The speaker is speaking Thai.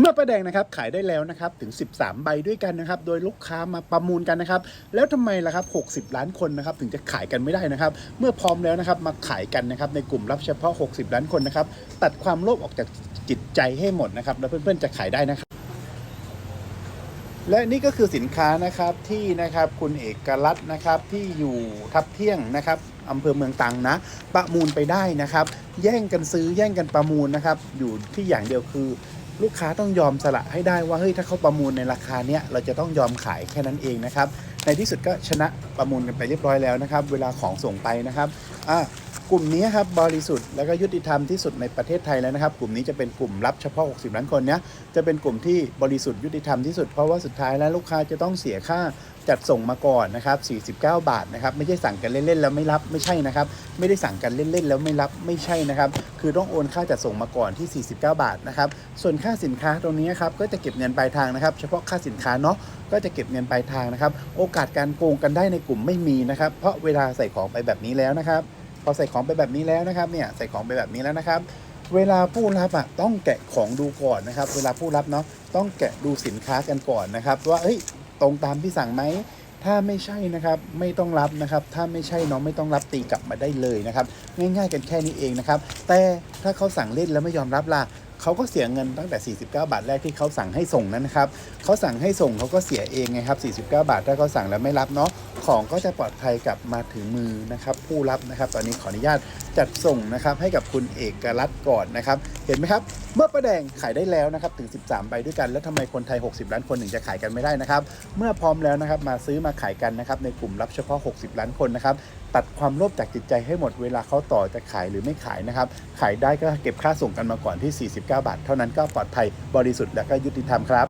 เมื่อประแดงนะครับขายได้แล้วนะครับถึง 13 ใบด้วยกันนะครับโดยลูกค้ามาประมูลกันนะครับแล้วทำไมล่ะครับ 60 ล้านคนนะครับถึงจะขายกันไม่ได้นะครับ เมื่อพร้อมแล้วนะครับมาขายกันนะครับในกลุ่มรับเฉพาะ 60 ล้านคนนะครับตัดความโลภออกจากจิตใจให้หมดนะครับแล้วเพื่อนๆจะขายได้นะครับและนี่ก็คือสินค้านะครับที่นะครับคุณเอกรัตน์นะครับที่อยู่ทับเที่ยงนะครับอำเภอเมืองตังนะ ประมูลไปได้นะครับ แย่งกันซื้อแย่งกันประมูลนะครับ อยู่ที่อย่างเดียวคือ ลูกค้าต้องยอมสละให้ได้ว่าเฮ้ยถ้าเขาประมูลในราคาเนี้ยเราจะต้องยอมขายแค่นั้นเองนะครับในที่สุดก็ชนะประมูลกันไปเรียบร้อยแล้วนะครับ เวลาของส่งไปนะครับอ่ากลุ่มนี้ครับบริสุทธิ์และก็ยุติธรรมที่สุดในประเทศไทยแล้วนะครับ กลุ่มนี้จะเป็นกลุ่มรับเฉพาะ 60 ล้านคนเนี้ยจะเป็นกลุ่มที่บริสุทธิ์ยุติธรรมที่สุดเพราะว่าสุดท้ายแล้วลูกค้าจะต้องเสียค่าจัดส่งมาก่อนนะครับ49 บาทนะครับไม่ใช่สั่งกันเล่นๆแล้วไม่รับไม่ใช่นะครับ ไม่ได้สั่งกันเล่นๆแล้วไม่รับไม่ใช่นะครับ คือต้องโอนค่าจัดส่งมาก่อนที่ 49 บาทนะครับส่วนค่าสินค้าตรงนี้ครับก็จะเก็บเงินปลายทางนะครับ เฉพาะค่าสินค้าเนาะก็จะเก็บเงินปลายทางนะครับโอกาสการโกงกันได้ในกลุ่มไม่มีนะครับ เพราะเวลาใส่ของไปแบบนี้แล้วนะครับ พอใส่ของไปแบบนี้แล้วนะครับเนี่ยใส่ของไปแบบนี้แล้วนะครับเวลาผู้รับอะต้องแกะของดูก่อนนะครับ เวลาผู้รับเนาะต้องแกะดูสินค้ากันก่อนนะครับ ว่าเอ้ยตรงตามที่สั่งไหมถ้าไม่ใช่นะครับไม่ต้องรับนะครับ ถ้าไม่ใช่น้องไม่ต้องรับตีกลับมาได้เลยนะครับ ง่ายๆกันแค่นี้เองนะครับ แต่ถ้าเขาสั่งเล่นแล้วไม่ยอมรับล่ะ เขาก็เสียเงินตั้งแต่ 49 บาทแรกที่เขาสั่งให้ส่งนั้นนะครับเขาสั่งให้ส่งเขาก็เสียเองไงครับ49 บาทถ้าเขาสั่งแล้วไม่รับเนาะ ของก็จะปลอดภัยกลับมาถึงมือนะครับ ผู้รับนะครับ ตอนนี้ขออนุญาตจัดส่งนะครับให้กับคุณเอกรัตน์ก่อนนะครับ เห็นไหมครับ เมื่อประแดงขายได้แล้วนะครับถึง 13 ใบด้วยกัน แล้วทำไมคนไทย 60 ล้านคนถึงจะขายกันไม่ได้นะครับ เมื่อพร้อมแล้วนะครับมาซื้อมาขายกันนะครับในกลุ่มรับเฉพาะ 60 ล้านคนนะครับตัดความโลภจากจิตใจให้หมดเวลาเขาต่อจะขายหรือไม่ขายนะครับ ขายได้ก็เก็บค่าส่งกันมาก่อนที่ 49 บาท เท่านั้นก็ปลอดภัยบริสุทธิ์และก็ยุติธรรมครับ